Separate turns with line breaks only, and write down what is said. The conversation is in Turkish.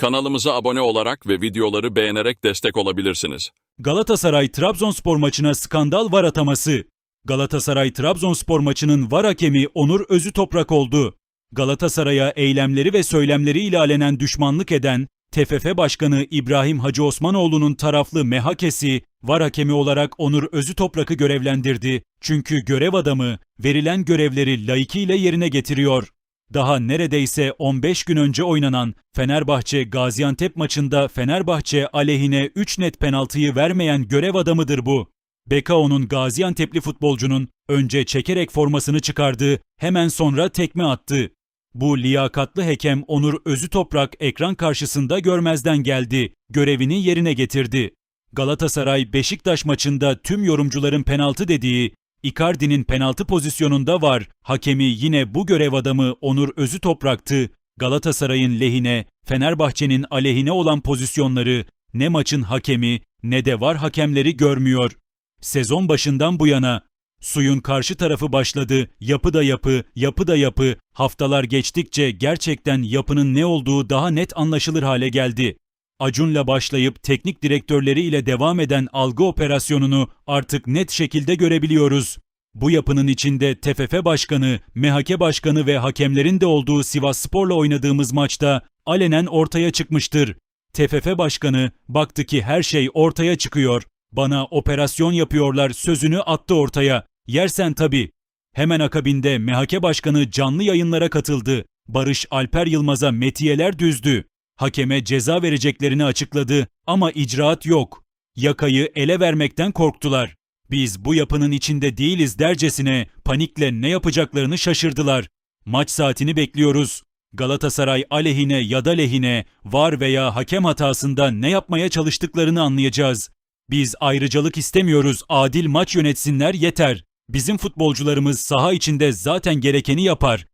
Kanalımıza abone olarak ve videoları beğenerek destek olabilirsiniz.
Galatasaray Trabzonspor maçına skandal var ataması. Galatasaray Trabzonspor maçının var hakemi Onur Özü Toprak oldu. Galatasaray'a eylemleri ve söylemleriyle alenen düşmanlık eden TFF Başkanı İbrahim Hacı Osmanoğlu'nun taraflı MHK'si var hakemi olarak Onur Özü Toprak'ı görevlendirdi. Çünkü görev adamı verilen görevleri layıkıyla yerine getiriyor. Daha neredeyse 15 gün önce oynanan Fenerbahçe Gaziantep maçında Fenerbahçe aleyhine 3 net penaltıyı vermeyen görev adamıdır bu. Bekao'nun Gaziantep'li futbolcunun önce çekerek formasını çıkardı, hemen sonra tekme attı. Bu liyakatlı hakem Onur Özü Toprak ekran karşısında görmezden geldi, görevini yerine getirdi. Galatasaray Beşiktaş maçında tüm yorumcuların penaltı dediği Icardi'nin penaltı pozisyonunda var. Hakemi yine bu görev adamı Onur Özü Toprak'tı. Galatasaray'ın lehine, Fenerbahçe'nin aleyhine olan pozisyonları ne maçın hakemi ne de var hakemleri görmüyor. Sezon başından bu yana suyun karşı tarafı başladı. Yapı da yapı, yapı da yapı. Haftalar geçtikçe gerçekten yapının ne olduğu daha net anlaşılır hale geldi. Acun'la başlayıp teknik direktörleri ile devam eden algı operasyonunu artık net şekilde görebiliyoruz. Bu yapının içinde TFF Başkanı, MHK Başkanı ve hakemlerin de olduğu Sivas Spor'la oynadığımız maçta alenen ortaya çıkmıştır. TFF Başkanı baktı ki her şey ortaya çıkıyor. Bana operasyon yapıyorlar sözünü attı ortaya. Yersen tabii. Hemen akabinde MHK Başkanı canlı yayınlara katıldı. Barış Alper Yılmaz'a metiyeler düzdü. Hakeme ceza vereceklerini açıkladı ama icraat yok. Yakayı ele vermekten korktular. Biz bu yapının içinde değiliz dercesine panikle ne yapacaklarını şaşırdılar. Maç saatini bekliyoruz. Galatasaray aleyhine ya da lehine, var veya hakem hatasında ne yapmaya çalıştıklarını anlayacağız. Biz ayrıcalık istemiyoruz, adil maç yönetsinler yeter. Bizim futbolcularımız saha içinde zaten gerekeni yapar.